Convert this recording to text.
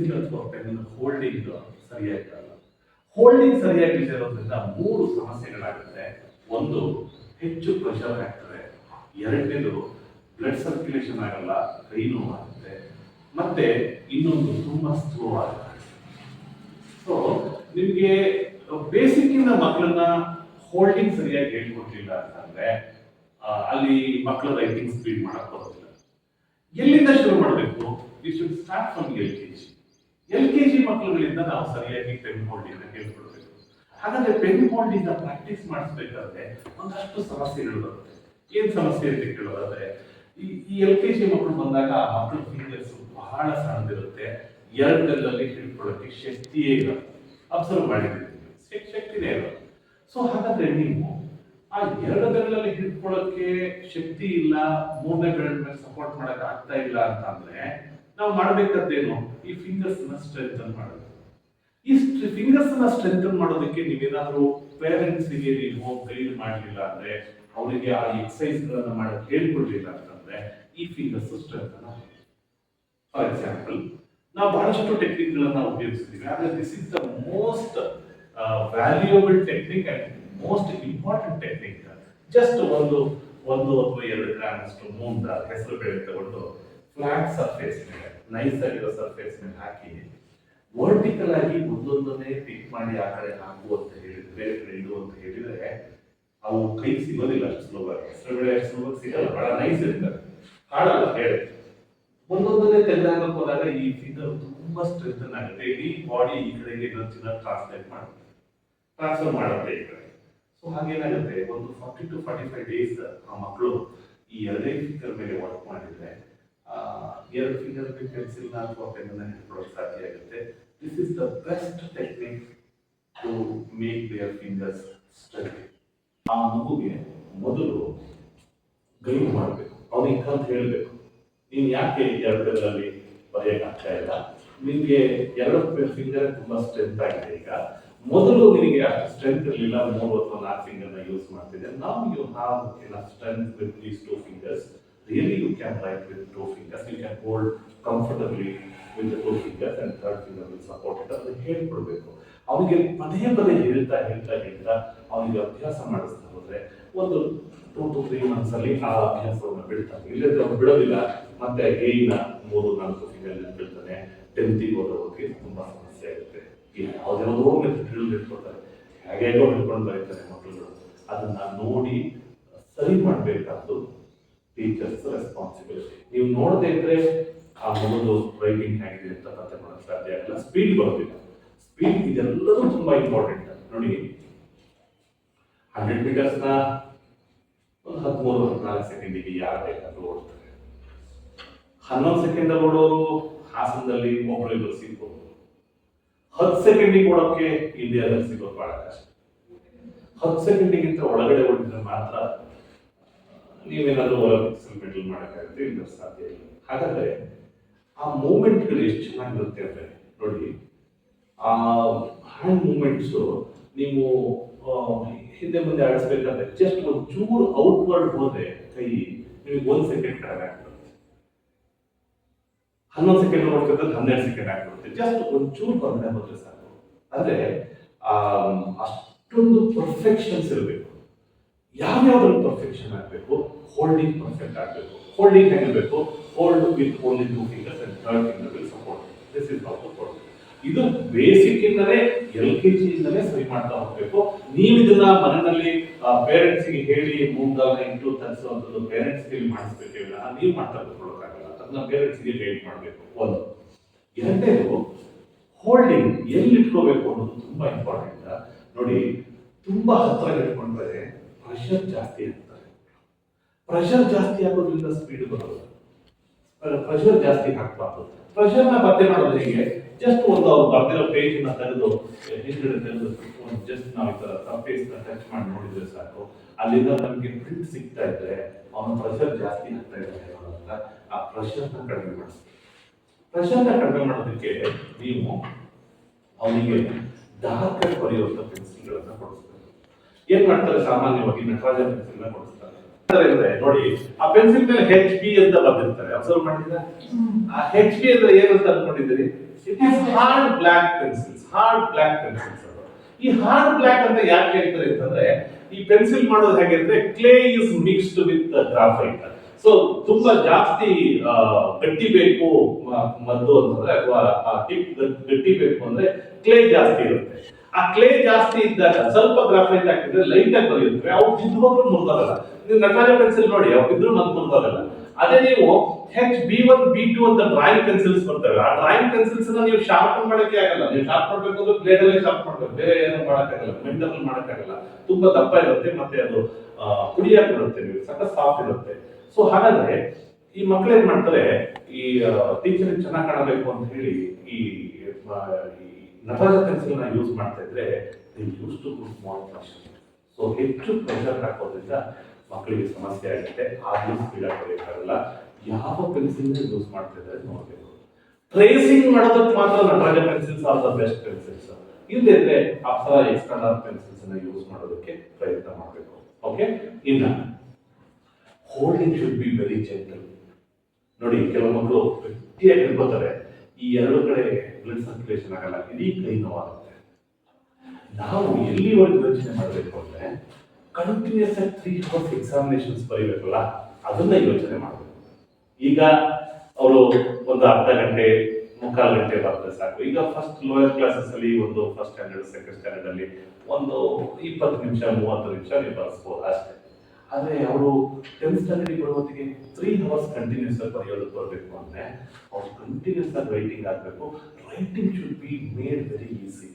Pencil ಅಥವಾ pen holding ಸರಿಯಾಗಿರಲ್ಲ holding ಸರಿಯಾಗಿಲ್ಲದೆ ಇರೋದ್ರಿಂದ ಮೂರು ಸಮಸ್ಯೆಗಳಾಗುತ್ತೆ. ಒಂದು, ಹೆಚ್ಚು ಪ್ರೆಷರ್ ಆಗ್ತದೆ. ಎರಡನೇದು ಬ್ಲಡ್ ಸರ್ಕ್ಯುಲೇಷನ್ ಆಗಲ್ಲ, ಕೈ ನೋವಾಗುತ್ತೆ ಮತ್ತೆ ಇನ್ನೊಂದು ತುಂಬಾ ಸ್ಲೋ ಆಗುತ್ತೆ ಸೊ ನಿಮಗೆ ಬೇಸಿಕ್ ಇಂದ ಮಕ್ಕಳನ್ನ ಹೋಲ್ಡಿಂಗ್ ಸರಿಯಾಗಿ ಹೇಳ್ಕೊಡ್ಲಿಲ್ಲ ಅಂತಂದ್ರೆ ಅಲ್ಲಿ ಮಕ್ಕಳ ರೈಟಿಂಗ್ ಸ್ಪೀಡ್ ಮಾಡಕ್ ಬರೋದಿಲ್ಲ. ಎಲ್ಲಿಂದ ಶುರು ಮಾಡಬೇಕು? We should start from L K G L K G ಮಕ್ಕಳುಗಳಿಂದ ನಾವು ಸರಿಯಾಗಿ ಪೆನ್ ಹೋಲ್ಡಿಂದ ಕೇಳ್ಕೊಳ್ಬೇಕು. ಹಾಗಾದ್ರೆ ಪೆನ್ ಹೋಲ್ಡಿಂದ ಪ್ರಾಕ್ಟೀಸ್ ಮಾಡಿಸ್ಬೇಕಾದ್ರೆ ಒಂದಷ್ಟು ಸಮಸ್ಯೆಗಳು ಬರುತ್ತೆ. ಏನ್ ಸಮಸ್ಯೆ ಅಂತ ಕೇಳೋದಾದ್ರೆ, ಈ ಎಲ್ ಕೆ ಜಿ ಮಕ್ಕಳು ಬಂದಾಗ ಆ ಮಕ್ಕಳ ಫಿಂಗರ್ಸ್ ಬಹಳ ಸಣ್ಣದಿರುತ್ತೆ. ಎರಡಲ್ಲಿ ಹಿಡ್ಕೊಳ್ಳೋಕೆ ಶಕ್ತಿಯೇ ಇಲ್ಲ. ಅಬ್ಸರ್ವ್ ಶಕ್- ಶಕ್ತಿನೇ ಇಲ್ಲ. ಸೊ ಹಾಗಾದ್ರೆ ನೀವು ಆ ಎರಡು ಬೆರಳಲ್ಲಿ ಹಿಡ್ಕೊಳ್ಳೋಕೆ ಶಕ್ತಿ ಇಲ್ಲ, ಮೂರನೇ ಬೆರಳ ಮೇಲೆ ಸಪೋರ್ಟ್ ಮಾಡಕ್ ಆಗ್ತಾ ಇಲ್ಲ ಅಂತ ಅಂದ್ರೆ ನಾವು ಮಾಡಬೇಕಾದ್ದೇನು ಈ ಫಿಂಗರ್ಸ್ನ ಸ್ಟ್ರೆಂಥನ್ ಮಾಡೋದು. ಈ ಫಿಂಗರ್ಸ್ನ ಸ್ಟ್ರೆಂಥನ್ ಮಾಡೋದಕ್ಕೆ ನೀವೇನಾದ್ರೂ ಪೇರೆಂಟ್ಸ್ಗೆ ನೀವು ಗೈಡ್ ಮಾಡಲಿಲ್ಲ ಅಂದ್ರೆ ಅವರಿಗೆ ಆ ಎಕ್ಸಸೈಸ್ ಗಳನ್ನ ಹೇಳ್ಕೊಡ್ಲಿಲ್ಲ ಅಂತಂದ್ರೆ ಈ ಫಿಂಗರ್ಸ್ ಸ್ಟ್ರೆಂಥನ್ ಫಾರ್ ಎಕ್ಸಾಂಪಲ್ ನಾವು ಬಹಳಷ್ಟು ಟೆಕ್ನಿಕ್ ಗಳನ್ನ ಉಪಯೋಗಿಸ್ತೀವಿ. ಆದ್ರೆ this is the most valuable technique and most important technique just ಒಂದು ಒಂದು ಅಥವಾ ಎರಡು ಗ್ರಾಮ್ ಅಷ್ಟು ಮೂಂದ ಹೆಸರು ಬೇಳೆ ತಗೊಂಡು ಫ್ಲಾಟ್ ಸರ್ಫೇಸ್ ಮೇಲೆ ನೈಸ್ ಆಗಿರೋ ಸರ್ಫೇಸ್ ಮೇಲೆ ಹಾಕಿ ವರ್ಟಿಕಲ್ ಆಗಿ ಒಂದೊಂದನ್ನೇ ಪಿಕ್ ಮಾಡಿ ಆ ಕಡೆ ಹಾಕು ಅಂತ ಹೇಳಿದ್ರೆ, ಬೇರೆ ಕಡೆ ಅಂತ ಹೇಳಿದ್ರೆ, ಅವು ಕೈ ಸಿಗೋದಿಲ್ಲ ಅಷ್ಟು ಸುಲಭವಾಗಿ ಹೆಸರು ಬೆಳೆ ಅಷ್ಟು ಸುಲಭವಾಗಿ ಸಿಗಲ್ಲ, ಬಹಳ ನೈಸ್ ಇರ್ತಾರೆ ಹಾಳಲ್ಲ, ಹೇಳಿ. ಒಂದೊಂದನ್ನೇ ತೆಗೆದಾಗ ಹೋದಾಗ ಈ ಫಿಂಗರ್ ತುಂಬಾ ಸ್ಟ್ರೆಂಥನ್ ಆಗುತ್ತೆ. ಇಡೀ ಬಾಡಿ ಈ ಕಡೆಗೆ ಎನರ್ಜಿನ ಟ್ರಾನ್ಸ್ಲೇಟ್ ಮಾಡುತ್ತೆ. ಟ್ರಾನ್ಸ್ಫರ್ ಮಾಡುತ್ತೆ ಈ ಕಡೆ. ಸೊ ಹಾಗೇನಾಗುತ್ತೆ? ಒಂದು forty to forty five days ಆ ಮಕ್ಕಳು ಈ ಎರಡೇ ಫಿಂಗರ್ ಮೇಲೆ ವರ್ಕ್ ಮಾಡಿದ್ರೆ ಎರಡು ಫಿಂಗರ್ ಪೆನ್ಸಿಲ್ ಅಥವಾ ಪೆನ್ ಹಿಡ್ಕೊಳ್ಳೋಕೆ ಸಾಧ್ಯ ಆಗುತ್ತೆ. This is the best technique to make their fingers steady ಆ ಮಗುಗೆ ಮೊದಲು ಗೈಡ್ ಮಾಡಬೇಕು. ಅವನಿಗೆ ಕಲ್ತು ಹೇಳಬೇಕು. ನೀನು ಯಾಕೆ ಎರಡು ಬರೆಯಕ್ಕೆ ಆಗ್ತಾ ಇಲ್ಲ? ನಿಮಗೆ ಎರಡು ಫಿಂಗರ್ ತುಂಬಾ ಸ್ಟ್ರೆಂತ್ ಆಗಿದೆ ಈಗ. ಮೊದಲು ನಿನಗೆ ಅಷ್ಟು ಸ್ಟ್ರೆಂತ್ ಇರಲಿಲ್ಲ, ಮೂರು ಅಥವಾ ನಾಲ್ಕು ಫಿಂಗರ್ನ ಯೂಸ್ ಮಾಡ್ತಿದ್ದೆ. ನಾವು you have strength with these two fingers really you can write with two fingers you can the comfortably with two fingers and third finger will support a ಅದು ಹೇಳ್ಕೊಡ್ಬೇಕು. ಅವನಿಗೆ ಪದೇ ಪದೇ ಹೇಳ್ತಾ ಹೇಳ್ತಾ ಹೇಳ್ತಾ ಅವನಿಗೆ ಅಭ್ಯಾಸ ಮಾಡಿಸ್ತಾ ಹೋದ್ರೆ ಒಂದು ಟೂ ಟು ತ್ರೀ ಮಂತ್ಸ್ ಅಲ್ಲಿ ಆ ಅಭ್ಯಾಸವನ್ನು ಬಿಡ್ತಾನೆ ಇಲ್ಲದ್ರೆ ಅವನು ಬಿಡೋದಿಲ್ಲ. ಮತ್ತೆ ಏನ ಮೂರು ನಾಲ್ಕು ತಿಂಗಳಲ್ಲಿ ಬಿಡ್ತಾನೆ ಟೆಂತಿಗೆ ಓದೋದಕ್ಕೆ ತುಂಬಾ ಸಮಸ್ಯೆ ಆಗುತ್ತೆ. ಯಾವುದ್ಯಾವುದೋ ಮೆಥಡ್ ಹಿಡಿದು ಇಟ್ಕೊಳ್ತಾರೆ ಹೇಗೇಗೋ ಹಿಡ್ಕೊಂಡು ಬರೀತಾರೆ ಮಕ್ಕಳುಗಳು ಅದನ್ನ ನೋಡಿ ಸರಿ ಮಾಡಬೇಕಾದ್ದು ಟೀಚರ್ಸ್ ರೆಸ್ಪಾನ್ಸಿಬಿಲಿಟಿ ನೀವು ನೋಡದೇ ಇದ್ರೆ ಆ ಮಗುದು ರೈಟಿಂಗ್ ಹೇಗಿದೆ ಅಂತ ಪತ್ತೆ ಮಾಡಕ್ ಸಾಧ್ಯ ಆಗಲ್ಲ ಸ್ಪೀಡ್ ಬರೋದಿಲ್ಲ ಸ್ಪೀಡ್ ಇದೆಲ್ಲದೂ ತುಂಬಾ ಇಂಪಾರ್ಟೆಂಟ್ ನೋಡಿ ಹಂಡ್ರೆಡ್ ಮೀಟರ್ಸ್ನ ಒಂದು ಹದಿಮೂರು, ಹದಿನಾಲ್ಕು ಸೆಕೆಂಡಿಗೆ ಯಾರು ಬೇಕಾದ್ರೂ ಓಡ್ತಾರೆ? ಹನ್ನೊಂದು ಸೆಕೆಂಡ್ ಓಡೋರು ಹಾಸನದಲ್ಲಿ ಒಬ್ಬರಿಬ್ಬರು ಸಿಗ್ಬೋದು ಹತ್ತು ಸೆಕೆಂಡಿಗೆ ಓಡೋಕೆ ಇಂಡಿಯಾದಲ್ಲಿ ಸಿಗೋದು ಬಹಳ ಕಷ್ಟ. ಹತ್ತು ಸೆಕೆಂಡಿಗಿಂತ ಒಳಗಡೆ ಓಡಿದ್ರೆ ಮಾತ್ರ ನೀವೇನಾದ್ರೂ ಒಲಿಂಪಿಕ್ಸ್ ಮೆಡಲ್ ಮಾಡೋಕ್ಕಾಗುತ್ತೆ ಇಲ್ಲ ಸಾಧ್ಯ ಇಲ್ಲ. ಹಾಗಾದ್ರೆ ಆ ಮೂಮೆಂಟ್ಗಳು ಎಷ್ಟು ಚೆನ್ನಾಗಿರುತ್ತೆ ಅಂದ್ರೆ ನೋಡಿ, ಆ ಹ್ಯಾಂಡ್ ಮೂಮೆಂಟ್ಸ್ ನೀವು ಹಿಂದೆ ಮುಂದೆ ಆಡಿಸ್ಬೇಕಾದ್ರೆ ಜಸ್ಟ್ ಒಂದು ಚೂರು ಔಟ್ವರ್ಡ್ ಹೋದ್ರೆ ಕೈ ನಿಮಗೆ ಒಂದು ಸೆಕೆಂಡ್ ಕಡಿಮೆ ಆಗ್ಬಿಡುತ್ತೆ. ಹನ್ನೊಂದು ಸೆಕೆಂಡ್ ನೋಡ್ತಿದ್ರೆ ಹನ್ನೆರಡು ಸೆಕೆಂಡ್ ಆಗ್ಬಿಡುತ್ತೆ. ಜಸ್ಟ್ ಒಂದು ಚೂರು ಹೊರಗಡೆ ಹೋದ್ರೆ ಸಾಕು. ಅಂದ್ರೆ ಅಷ್ಟೊಂದು ಪರ್ಫೆಕ್ಷನ್ಸ್ ಇರಬೇಕು. ಯಾವ್ಯಾವ್ದ್ರಲ್ಲಿ ಪರ್ಫೆಕ್ಷನ್ ಆಗಬೇಕು? ಹೋಲ್ಡಿಂಗ್ ಪರ್ಫೆಕ್ಟ್ ಆಗಬೇಕು. ಹೋಲ್ಡಿಂಗ್ ಹೇಗಿರಬೇಕು hold with only two fingers and third finger will support this is hold ಇದು ಬೇಸಿಕ್ ಇಂದಲೇ ಎಲ್ ಕೆ ಜಿ ಇಂದಲೇ ಸರಿ ಮಾಡ್ತಾ ಹೋಗ್ಬೇಕು. ನೀವು ಇದನ್ನ ಮನೆಯಲ್ಲಿ ಪೇರೆಂಟ್ಸ್ಗೆ ಹೇಳಿ ಮೂಗ್ದಾಗ ಇಂಟು ತರಿಸುವಂಥದ್ದು ಪೇರೆಂಟ್ಸ್ಗೆ ಮಾಡಿಸ್ಬೇಕು ಇಲ್ಲ ನೀವು ಮಾಡ್ತಾ ಕೂತ್ಕೊಳ್ಳೋಕ್ಕಾಗಲ್ಲ ಅದನ್ನ ಪೇರೆಂಟ್ಸ್ಗೆ ಗೈಡ್ ಮಾಡಬೇಕು. ಒಂದು. ಎರಡನೇದು ಹೋಲ್ಡಿಂಗ್ ಎಲ್ಲಿ ಇಟ್ಕೋಬೇಕು ಅನ್ನೋದು ತುಂಬಾ ಇಂಪಾರ್ಟೆಂಟ್ ನೋಡಿ, ತುಂಬಾ ಹತ್ರ ಇಟ್ಕೊಂಡ್ರೆ ಪ್ರೆಷರ್ ಜಾಸ್ತಿ ಆಗ್ತಾರೆ ಪ್ರೆಷರ್ ಜಾಸ್ತಿ ಆಗೋದ್ರಿಂದ ಸ್ಪೀಡ್ ಬರೋದು ಪ್ರೆಷರ್ ಜಾಸ್ತಿ ಹಾಕ್ಬಾರ್ದು. ಪ್ರೆಷರ್ನ ಪತ್ತೆ ಮಾಡೋದು ಹೇಗೆ? ಜಸ್ಟ್ ಒಂದು ಅವ್ರು ಬರ್ದಿರೋ ಪೇಜ್ನ ತೆಗೆದು ಹಿಂದ್ಗಡೆ ತೆಗೆದು ಒಂದು ಜಸ್ಟ್ ನಾವು ಈ ತರ ಸರ್ಫೇಸ್ನ ಟಚ್ ಮಾಡಿ ನೋಡಿದ್ರೆ ಸಾಕು. ಅಲ್ಲಿಂದ ನಮಗೆ ಪ್ರಿಂಟ್ ಸಿಗ್ತಾ ಇದ್ರೆ, ಅವನ ಪ್ರೆಷರ್ ಜಾಸ್ತಿ ಆಗ್ತಾ ಇದ್ದಾರೆ ಅಂತ ಆ ಪ್ರೆಷರ್ನ ಕಡಿಮೆ ಮಾಡಿಸ್ತೀವಿ ನ ಕಡಿಮೆ ಮಾಡೋದಕ್ಕೆ ನೀವು ಅವನಿಗೆ ಡಾರ್ಕ್ ಆಗಿ ಬರೆಯುವಂತ ಪೆನ್ಸಿಲ್ಗಳನ್ನ ಕೊಡಿಸ್ಬೇಕು. ಏನ್ ಮಾಡ್ತಾರೆ ಸಾಮಾನ್ಯವಾಗಿ ನಟರಾಜ ಪೆನ್ಸಿಲ್ನ ಕೊಡಿಸ್ತಾರೆ ನೋಡಿ ಆ ಪೆನ್ಸಿಲ್ ಮೇಲೆ ಹೆಚ್ ಬಿ ಅಂತ ಬರ್ದಿರ್ತಾರೆ. ಅಬ್ಸರ್ವ್ ಮಾಡಿದ್ರೆ ಆ ಹೆಚ್ ಬಿ ಅಂದ್ರೆ ಏನಂತ ಅನ್ಕೊಂಡಿದ್ದೀರಿ? It is hard black pencils hard black pencils ಅದು. ಈ ಹಾರ್ಡ್ ಬ್ಲಾಕ್ ಅಂತ ಯಾಕೆ ಹೇಳ್ತಾರೆ ಅಂತಂದ್ರೆ ಈ ಪೆನ್ಸಿಲ್ ಮಾಡೋದು ಹೇಗೆ ಅಂದ್ರೆ clay is mixed with graphite so ತುಂಬಾ ಜಾಸ್ತಿ ಗಟ್ಟಿ ಬೇಕು ಮದ್ದು ಅಂತಂದ್ರೆ ಅಥವಾ ಆ ಟಿಪ್ ಗಟ್ಟಿ ಬೇಕು ಅಂದ್ರೆ ಕ್ಲೇ ಜಾಸ್ತಿ ಇರುತ್ತೆ. ಆ ಕ್ಲೇ ಜಾಸ್ತಿ ಇದ್ದಾಗ ಸ್ವಲ್ಪ ಗ್ರಾಫೈಟ್ ಹಾಕಿದ್ರೆ ಲೈಟ್ ಆಗಿ ಬರೆಯುತ್ತೆ ಅವು ಬಿದ್ದು ಹೋದ್ರು ಮುರಿದಾಗಲ್ಲ ನೀವು ನಟರಾಜ ಪೆನ್ಸಿಲ್ ನೋಡಿ ಅವು ಬಿದ್ರು ಮತ್ತೆ ಮುರಿದಾಗಲ್ಲ ಅದೇ ನೀವು H B one B two ಅಂತ ಡ್ರಾಯಿಂಗ್ ಪೆನ್ಸಿಲ್ಸ್ ಬರ್ತವೆ ಆ ಡ್ರಾಯಿಂಗ್ ಪೆನ್ಸಿಲ್ಸ್ ನೀವು ಶಾರ್ಪನ್ ಮಾಡಕ್ಕೆ ಆಗಲ್ಲ. ನೀವು ಶಾರ್ಪ್ ಮಾಡ್ಬೇಕು ಅಂದ್ರೆ ಬ್ಲೇಡ್ ಅಲ್ಲಿ ಶಾರ್ಪ್ ಮಾಡ್ಬೇಕು. ಬೇರೆ ಏನು ಮಾಡಕ್ಕಾಗಲ್ಲ. ಮೆಂಟಲ್ ಮಾಡಕ್ಕಾಗಲ್ಲ. ತುಂಬಾ ದಪ್ಪ ಇರುತ್ತೆ ಮತ್ತೆ ಅದು ಪುಡಿಯಾಗಿ ಬರುತ್ತೆ ನೀವು. ಸಖತ್ ಸಾಫ್ಟ್ ಇರುತ್ತೆ. ಸೊ ಹಾಗಾದ್ರೆ ಈ ಮಕ್ಳು ಏನ್ ಮಾಡ್ತಾರೆ, ಈ ಟೀಚರ್ ಚೆನ್ನಾಗಿ ಕಾಣಬೇಕು ಅಂತ ಹೇಳಿ ಈ ಆ, ಪೆನ್ಸಿಲ್ನ ಯೂಸ್ ಮಾಡ್ತಾ ಇದ್ರೆ use to small pressure so ಹೆಚ್ಚು ಪ್ರೆಷರ್ ಹಾಕೋದ್ರಿಂದ ಮಕ್ಕಳಿಗೆ ಸಮಸ್ಯೆ ಆಗುತ್ತೆ ಆಗ್ಲೂ ಸ್ಪೀಡ್ ಆಗಬೇಕಾಗಲ್ಲ ಯಾವ ಪೆನ್ಸಿಲ್ ಯೂಸ್ ಮಾಡ್ತಾ ಇದ್ದಾರೆ ನೋಡಬೇಕು. ಟ್ರೇಸಿಂಗ್ ಮಾಡೋದಕ್ಕೆ ಮಾತ್ರ Nataraj pencils are the best pencils ಇಲ್ಲದಿದ್ರೆ ಅಪ್ಸರ ಎಕ್ಸ್ಟರ್ನಲ್ ಪೆನ್ಸಿಲ್ಸ್ ಅನ್ನ ಯೂಸ್ ಮಾಡೋದಕ್ಕೆ ಪ್ರಯತ್ನ ಮಾಡಬೇಕು. ಓಕೆ ಇನ್ನ holding should be very gentle ನೋಡಿ ಕೆಲವು ಮಕ್ಕಳು ಗಟ್ಟಿಯಾಗಿ ಹಿಡ್ಕೋತಾರೆ ಈ ಎರಡು ಕಡೆ ಬ್ಲಡ್ ಸರ್ಕ್ಯುಲೇಷನ್ ಆಗಲ್ಲ ಇಡೀ ಕೈ ನೋವಾಗುತ್ತೆ. ನಾವು ಎಲ್ಲಿವರೆಗೂ ಯೋಚನೆ ಮಾಡಬೇಕು ಅಂದ್ರೆ ಕಂಟಿನ್ಯೂಸ್ ಆಗಿ ತ್ರೀ ಅವರ್ಸ್ ಎಕ್ಸಾಮಿನೇಷನ್ಸ್ ಬರೀಬೇಕಲ್ಲ, ಅದನ್ನ ಯೋಚನೆ ಮಾಡಬೇಕು. ಈಗ ಅವರು ಒಂದು ಅರ್ಧ ಗಂಟೆ, ಮುಕ್ಕಾಲು ಗಂಟೆ ಬರ್ತದೆ ಸಾಕು. ಈಗ ಫಸ್ಟ್ ಲೋಯರ್ ಕ್ಲಾಸಸ್ ಅಲ್ಲಿ ಒಂದು ಫಸ್ಟ್ ಸ್ಟ್ಯಾಂಡರ್ಡ್ ಸೆಕೆಂಡ್ ಸ್ಟ್ಯಾಂಡರ್ಡ್ ಅಲ್ಲಿ ಒಂದು ಇಪ್ಪತ್ತು ನಿಮಿಷ, ಮೂವತ್ತು ನಿಮಿಷ ನೀವು ಬರ್ಸ್ಬೋದು ಅಷ್ಟೇ. ಆದ್ರೆ ಅವರು ಟೆಂತ್ ಸ್ಟ್ಯಾಂಡರ್ಡ್ ಬರೋ ಹೊತ್ತಿಗೆ ತ್ರೀ ಅವರ್ಸ್ ಕಂಟಿನ್ಯೂಸ್ ಆಗಿ ಬರೆಯೋದಕ್ಕೆ ಬರಬೇಕು ಅಂದ್ರೆ ಅವ್ರು ಕಂಟಿನ್ಯೂಸ್ ಆಗಿ ರೈಟಿಂಗ್ ಆಗಬೇಕು. Writing should be made very easy